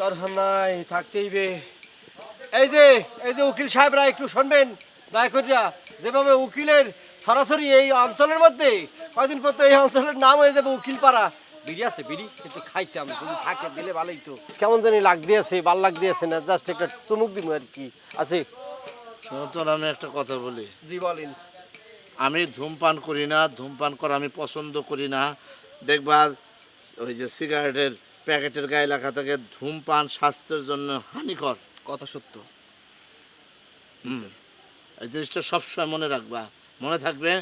দরকার নাই থাকতেই বে এই যে এই যে উকিল সাহেবরা একটু শুনবেন দয়া করিয়া। যেভাবে উকিলের সরাসরি এই অঞ্চলের মধ্যে কয়দিন পর তো এই অঞ্চলের নাম হয়ে যাবে উকিল পাড়া বিড়ি আছে বিড়ি কিন্তু খাইতাম যদি থাকে দিলে ভালোই তো। কেমন জানি লাগ দিয়েছে ভালো লাগ দিয়েছে না জাস্ট একটা চুমুক দিব আর কি। আছে? তোর আমি একটা কথা বলি। জি বলেন। আমি ধূমপান করি না ধূমপান করা আমি পছন্দ করি না। দেখবা ওই যে সিগারেটের প্যাকেটের গায়ে লেখা থাকে ধূমপান স্বাস্থ্যের জন্য হানিকর। কথা সত্য। হুম। এই জিনিসটা সবসময় মনে রাখবা। মনে থাকবে?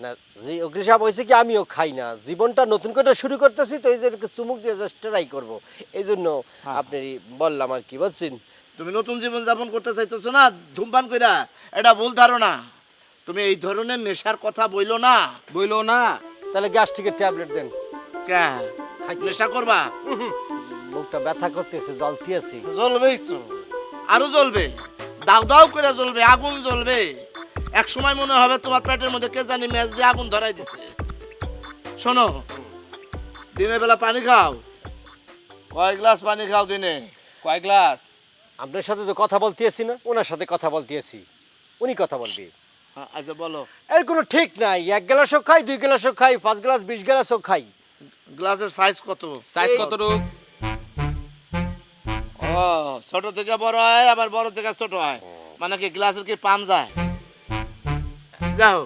না জি উকিল সাহেব হয়েছে কি আমিও খাই না। জীবনটা নতুন করে শুরু করতেছি তো এই জন্য চুমুক দিয়ে জাস্ট ট্রাই করব। এই জন্য আপনি বললাম আর কি বলছেন তুমি নতুন জীবন যাপন করতে চাইতেছো না ধূমপান কইরা? এটা ভুল ধারণা। তুমি এই ধরনের নেশার কথা বইলো না। বইলো না। তাহলে গ্যাস্ট্রিকের ট্যাবলেট দেন। কে? নেশা করবা? মুখটা ব্যথা করতেছে জলতি আছে। জ্বলবেই তো। আরও জ্বলবে। দাও দাও করে জ্বলবে আগুন জ্বলবে। এক সময় মনে হবে তোমার পেটের মধ্যে কে জানি ম্যাচ দিয়ে আগুন ধরাই দিছে। শোনো দিনের বেলা পানি খাও। কয় গ্লাস পানি খাও দিনে? কয় গ্লাস? আপনার সাথে তো কথা বলতেছি না ওনার সাথে কথা বলতেছি উনি কথা বলবে। হ্যাঁ, আচ্ছা বলো। এর কোনো ঠিক নাই এক গ্লাসও খাই দুই গ্লাসও খাই পাঁচ গ্লাস বিশ গ্লাসও খাই। গ্লাসের সাইজ কত? সাইজ কত রূপ ও ছোট থেকে বড় হয় আবার বড় থেকে ছোট হয়। মানে কি গ্লাসের কি পাম যায়? যাও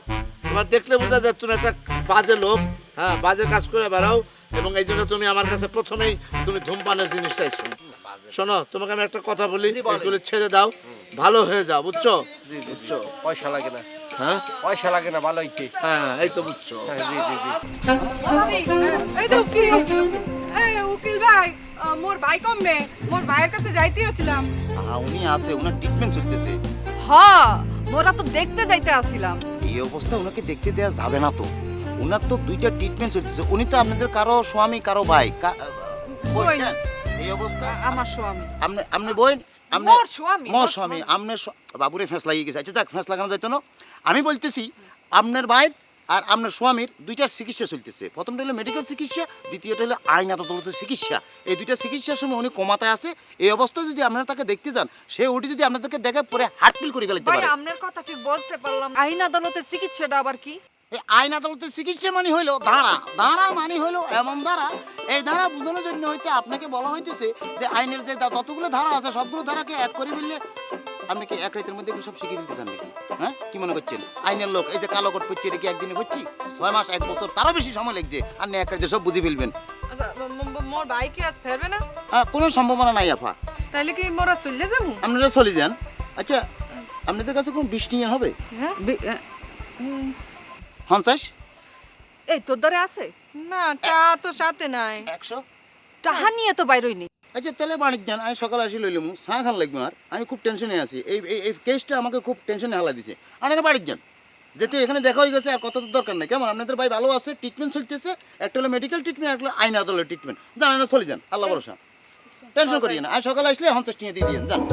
তোমার দেখলে বোঝা যায় তুমি একটা বাজে লোক হ্যাঁ বাজে কাজ করে বেড়াও এবং এই জন্য তুমি আমার কাছে প্রথমেই তুমি ধূমপানের জিনিস চাইছো। শোনো তোমাকে আমি একটা কথা বলি এগুলো ছেড়ে দাও ভালো হয়ে যাও বুঝছ? বুঝছ পয়সা লাগে না। হ্যাঁ? পয়সা লাগে না ভালো হইতে হ্যাঁ এই তো বুঝছ। হ্যাঁ জি জি জি। এই উকিল। এই উকিল ভাই মোর ভাই কমবে মোর ভাইয়ের কাছে যাইতেছিলাম উনি আছে ওনার ট্রিটমেন্ট চলতেছে। হ মোরা তো দেখতে যাইতে আসছিলাম এই অবস্থা ওনাকে দেখতে দেওয়া যাবে না তো। ওনার তো দুইটা ট্রিটমেন্ট চলতেছে। উনি তো আপনাদের কারও স্বামী কারও ভাই। কা- এই অবস্থা? আমার স্বামী। আপনি আপনি বই মোর স্বামী, মোর স্বামী স- বাবুরে ফেঁস লাগিয়ে গেছে। আচ্ছা যাক ফেঁস লাগানো যাইতো না। আমি বলতেছি আপনার ভাই আর আপনার স্বামীর দুইটার চিকিৎসা চলতেছে। প্রথমটা হলো মেডিকেল চিকিৎসা দ্বিতীয়টা হলো আইন আদালতের চিকিৎসা। এই দুইটা চিকিৎসার সময় উনি কমাতে আছে। এই অবস্থায় যদি আপনারা তাকে দেখতে যান সে ওটি যদি আপনাদেরকে দেখে পরে হার্টফিল করে ফেলতে পারে। আপনার কথা ঠিক বলতে পারলাম। আইন আদালতের চিকিৎসাটা আবার কি? এই আইন আদালতের চিকিৎসা মানে হইল ধারা ধারা মানে হইল এমন ধারা এই ধারা বোঝানোর জন্য হচ্ছে আপনাকে বলা হইতেছে যে আইনের যে যতগুলো ধারা আছে সবগুলো ধারাকে এক করে ফেললে আপনি কি এক রাতের মধ্যে সব শিখে ফেলতে চান নাকি? হ্যাঁ? কি মনে করছেন? আইনের লোক এই যে কালো কোট ফুটছে এটা কি একদিনে হচ্ছি ছয় মাস এক বছর তারও বেশি সময় লাগছে। আর না এক রাতে সব বুঝে ফেলবেন। আচ্ছা মোর ভাই কি আজ ফেরবে না? কোনো সম্ভাবনা নাই আফা। তাইলে কি মোরা চলে যাব? আপনারা চলে যান। আচ্ছা আপনাদের কাছে কোনো বিষ নিয়ে হবে? হ্যাঁ পঞ্চাশ? এই তোর দ্বারে আছে? না টা তো সাথে নাই। একশো? টাহা নিয়ে তো বাইরই নেই আচ্ছা তাহলে বাণিজ্য যান আমি সকালে আসি লইলাম, চা খান লাগবে আর আমি খুব টেনশনে আছি। এই, এই- কেসটা আমাকে খুব টেনশনে হালা দিছে। আপনারা বাড়ির যান যেহেতু এখানে দেখা হয়ে গেছে, আর কত তো দরকার নেই। কেমন? আপনাদের ভাই ভালো আছে ট্রিটমেন্ট চলতেছে। একটা হলো মেডিকেল ট্রিটমেন্ট একটা আইন আদালতের ট্রিটমেন্ট জানেন না চলে যান। আল্লাহ ভরসা। টেনশন করিয়ে না। আর সকালে আসলে হঞ্চাশ নিয়ে দিয়ে দিয়ে যান।